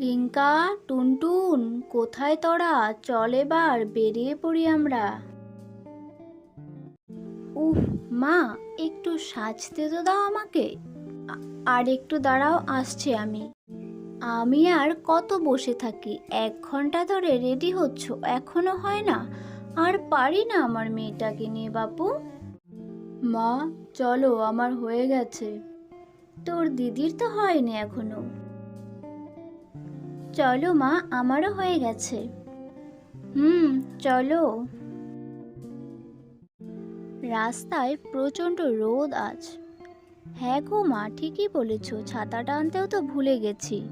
টিঙ্কা টুনটুন, কোথায় তোরা? চল এবার, বেরিয়ে পড়ি আমরা। উফ, মা, একটু সাজতে তো দাও আমাকে। আর একটু দাঁড়াও, আসছে আমি। আমি আর কত বসে থাকি? এক ঘণ্টা ধরে রেডি হচ্ছ, এখনও হয় না? আর পারি না আমার মেয়েটাকে নিয়ে, বাপু। মা, চলো, আমার হয়ে গেছে। তোর দিদির তো হয়নি এখনও। চলো মা, আমারও হয়ে গেছে। হুম, চলো। রাস্তায় প্রচণ্ড রোদ আজ। হ্যাঁ গো মা, ঠিকই বলেছ, ছাতাটা আনতেও তো ভুলে গেছি।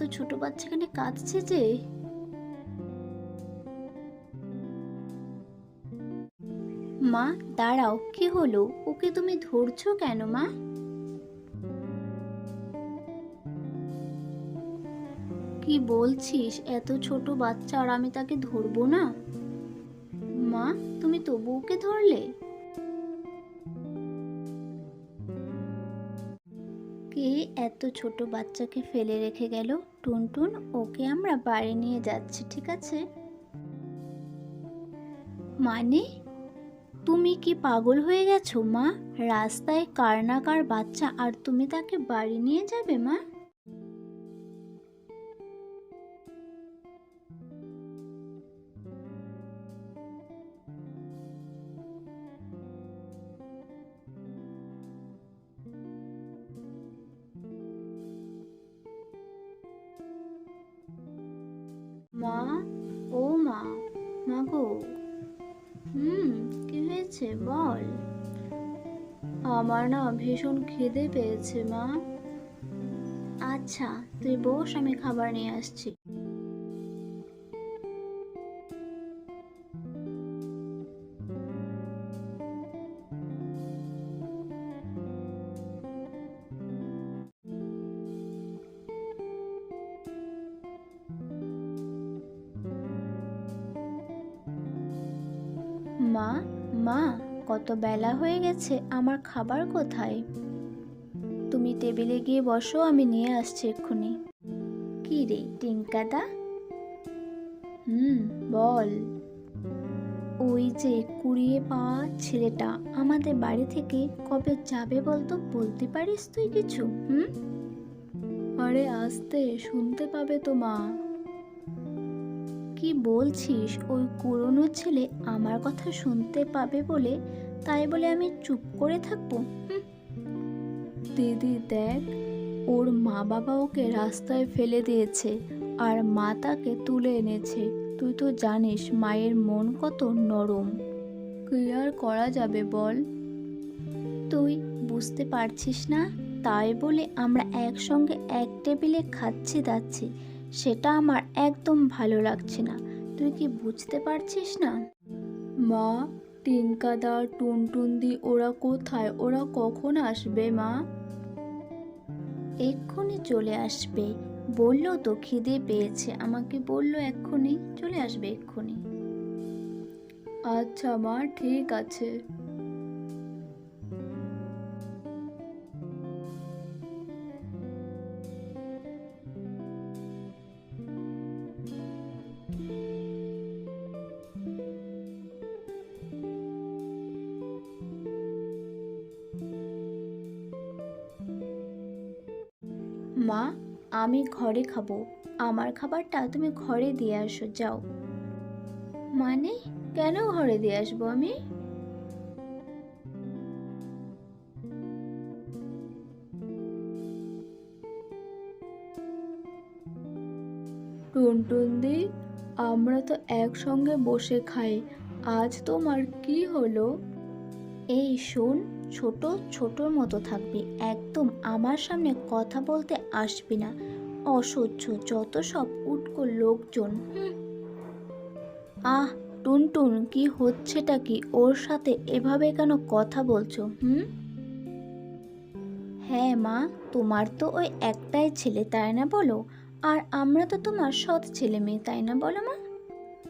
এত ছোট বাচ্চাখানে কাঁদছে যে? মা, দাঁড়াও, কি হলো? ওকে তুমি ধরছো কেন, মা? কি বলছিস? এত ছোট বাচ্চা আর আমি তাকে ধরবো না? মা, তুমি তবু ওকে ধরলে? কে এত ছোট বাচ্চাকে ফেলে রেখে গেল। টুনটুন, ওকে আমরা বাড়ি নিয়ে যাচ্ছি, ঠিক আছে? মানে? তুমি কি পাগল হয়ে গেছো, মা? রাস্তায় কার না কার বাচ্চা, আর তুমি তাকে বাড়ি নিয়ে যাবে, মা? মা, ও মা মা গো। হুম, কি হয়েছে বল? আমার না ভীষণ খিদে পেয়েছে মা। আচ্ছা তুই বস, আমি খাবার নিয়ে আসছি। মা মা, কত বেলা হয়ে গেছে, আমার খাবার কোথায়? তুমি টেবিলে গিয়ে বসো, আমি নিয়ে আসছি এক্ষুনি। কি রে টিঙ্কাদা হুম, বল। ওই যে কুড়িয়ে পাওয়া ছেলেটা আমাদের বাড়ি থেকে কবে যাবে বলতো, বলতে পারিস তুই কিছু, হুম? আরে আসতে, শুনতে পাবে তো মা। কি বলছিস? ওই কুরনো ছেলে আমার কথা শুনতে পাবে বলে? তাই বলে আমি চুপ করে থাকব? দিদি দেখ, ওর মা বাবা ওকে রাস্তায় ফেলে দিয়েছে আর মা তাকে তুলে এনেছে। তুই তো জানিস মায়ের মন কত নরম। কি আর করা যাবে বল? তুই বুঝতে পারছিস না? তাই বলে আমরা একসঙ্গে এক টেবিলে খাচ্ছি দাচ্ছি সেটা আমার একদম ভালো লাগছে না। তুই কি বুঝতে পারছিস না? মা টিঙ্কাদা টুনটুনদি ওরা কোথায়? ওরা কখন আসবে, মা? এক্ষুনি চলে আসবে। বলল তো খিদে পেয়েছে। আমাকে বলল এক্ষুনি চলে আসবে, এক্ষুনি। আচ্ছা মা, ঠিক আছে। মা, আমি ঘরে খাব। আমার খাবারটা তুমি ঘরে দিয়ে আসো, যাও। মানে কেন ঘরে দিয়ে আসব আমি? টুনটুনদি আমরা তো একসঙ্গে বসে খাই। আজ তোমার কি হলো? এই, শোন। ছোট, ছোটর মতো থাকবি। একদম আমার সামনে কথা বলতে আসবি না। অসহ্য, যত সব উটকো লোকজন। আহ, টুনটুন, কি হচ্ছেটা কি? ওর সাথে এভাবে কেন কথা বলছো, হুম? হ্যাঁ মা, তোমার তো ওই একটাই ছেলে, তাই না বলো? আর আমরা তো তোমার সৎ ছেলে মেয়ে, তাই না বলো মা?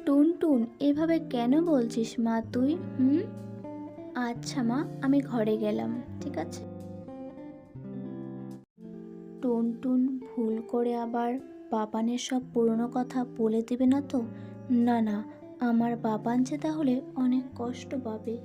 টুনটুন, এভাবে কেন বলছিস মা তুই, হুম? আচ্ছা মা, আমি ঘরে গেলাম, ঠিক আছে? টুনটুন ভুল করে আবার বাবানের সব পুরনো কথা বলে দেবে না তো? না না, আমার বাবান যে তাহলে অনেক কষ্ট পাবে।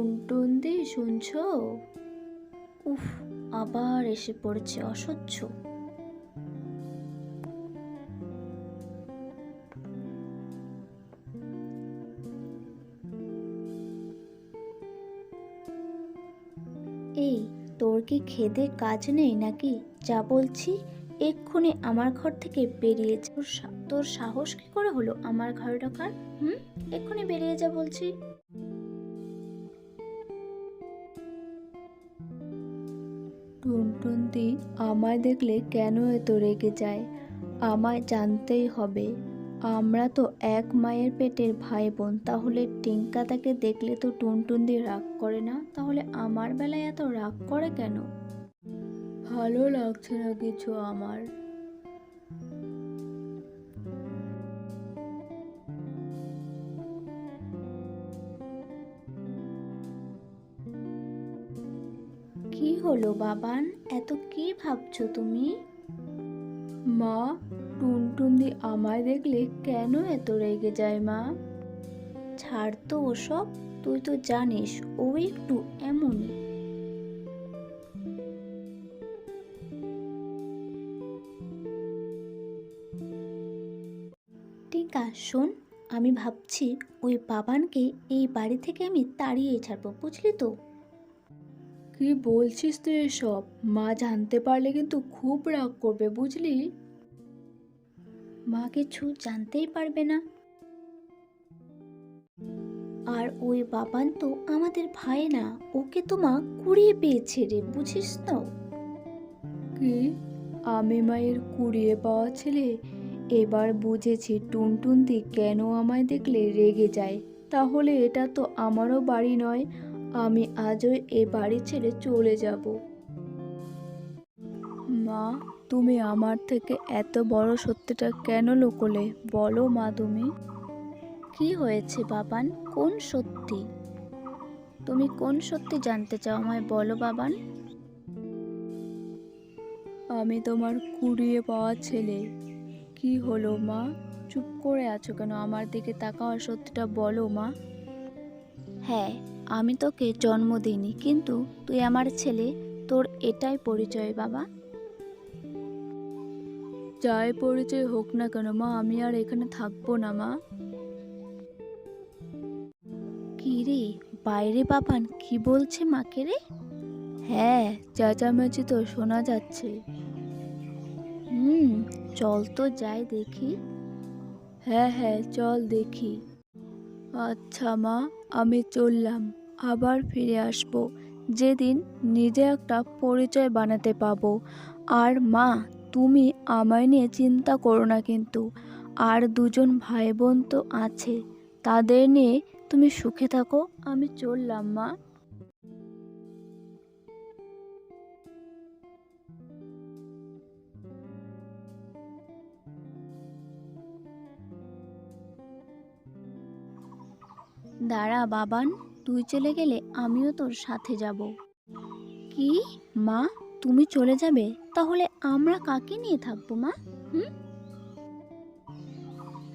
টুনটুন দি শুনছো? উফ, আবার এসে পড়েছে অসহ্য। এই, তোর কি খেদে কাজ নেই নাকি? যা বলছি, এক্ষুনি আমার ঘর থেকে বেরিয়ে তোর সাহস কি করে হলো আমার ঘরে ঢোকার? হুম? এক্ষুনি বেরিয়ে যা বলছি। টুনটুনদি আমায় দেখলে কেন এত রেগে যায়? আমায় জানতেই হবে। আমরা তো এক মায়ের পেটের ভাই বোন তাহলে টিঙ্কা তাকে দেখলে তো টুনটুন টুনটুনদি রাগ করে না? তাহলে আমার বেলায় এত রাগ করে কেন? ভালো লাগছে না কিছু আমার। হলো, বাবান, এত কি ভাবছ তুমি? মা, টুনটুনদি আমায় দেখলে কেন এত রেগে যায় মা? ছাড় তো ওসব, তুই তো জানিস, ও একটু এমনই টিকা শোন, আমি ভাবছি ওই বাবানকে এই বাড়ি থেকে আমি তাড়িয়ে ছাড়বো, বুঝলি তো? কি বলছিস তুই এসব? মা জানতে পারলে কিন্তু খুব রাগ করবে, বুঝলি? মা কিছু জানতেই পারবে না। আর ওই বাবান তো আমাদের ভাই না, ওকে তো মা কুড়িয়ে পেয়েছে রে, বুঝিস তো? কি? আমি মায়ের কুড়িয়ে পাওয়া ছেলে? এবার বুঝেছি টুনটুনদি কেন আমায় দেখলে রেগে যায়। তাহলে এটা তো আমারও বাড়ি নয় আমি আজই এ বাড়ি ছেড়ে চলে যাব। মা তুমি আমার থেকে এত বড় সত্যিটা কেন লুকোলে? বলো মা তুমি। কি হয়েছে বাবান? কোন সত্যি? তুমি কোন সত্যি জানতে চাও আমায় বলো বাবান। আমি তোমার কুড়িয়ে পাওয়া ছেলে। কি হলো মা? চুপ করে আছো কেন? আমার দিকে তাকাও সত্যিটা বলো মা। হ্যাঁ আমি তোকে জন্ম দিইনি কিন্তু তুই আমার ছেলে, তোর এটাই পরিচয়, বাবা। যাই পরিচয় হোক না কেন, মা, আমি আর এখানে থাকব না, মা। কি রে, বাইরে বাবান, কি বলছে মাকে রে? হ্যাঁ চেঁচামেচি তো শোনা যাচ্ছে। হুম, চল তো যাই দেখি। হ্যাঁ হ্যাঁ চল দেখি। আচ্ছা মা, আমি চললাম। আবার ফিরে আসব। যেদিন নিজে একটা পরিচয় বানাতে পাবো। আর মা, তুমি আমায় নিয়ে চিন্তা করো না কিন্তু। আর দুজন ভাই বোন তো আছে। তাদের নিয়ে তুমি সুখে থাকো, আমি চললাম, মা। দাঁড়া, বাবান। তুই চলে গেলে আমিও তোর সাথে যাব। কি? মা তুমি চলে যাবে? তাহলে আমরা কাকে নিয়ে থাকব মা? হুম?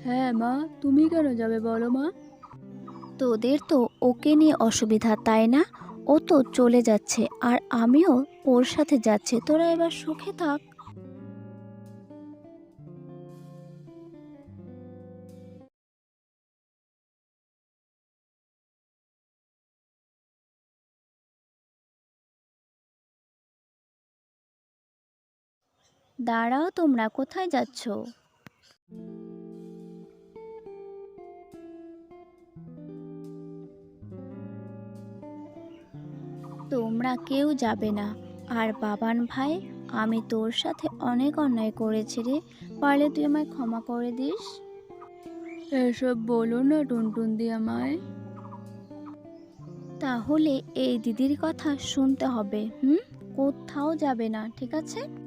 হ্যাঁ মা তুমি কেন যাবে বলো মা? তোদের তো ওকে নিয়ে অসুবিধা তাই না? ও তো চলে যাচ্ছে আর আমিও ওর সাথে যাচ্ছি। তোরা এবার সুখে থাক। দাঁড়াও তোমরা কোথায় যাচ্ছ? তোমরা কেউ যাবে না। আর বাবান ভাই আমি তোর সাথে অনেক অন্যায় করেছি রে। পারলে তুই আমায় ক্ষমা করে দিস। এসব বলো না টুনটুন দি আমায়। তাহলে এই দিদির কথা শুনতে হবে হুম? কোথাও যাবে না ঠিক আছে?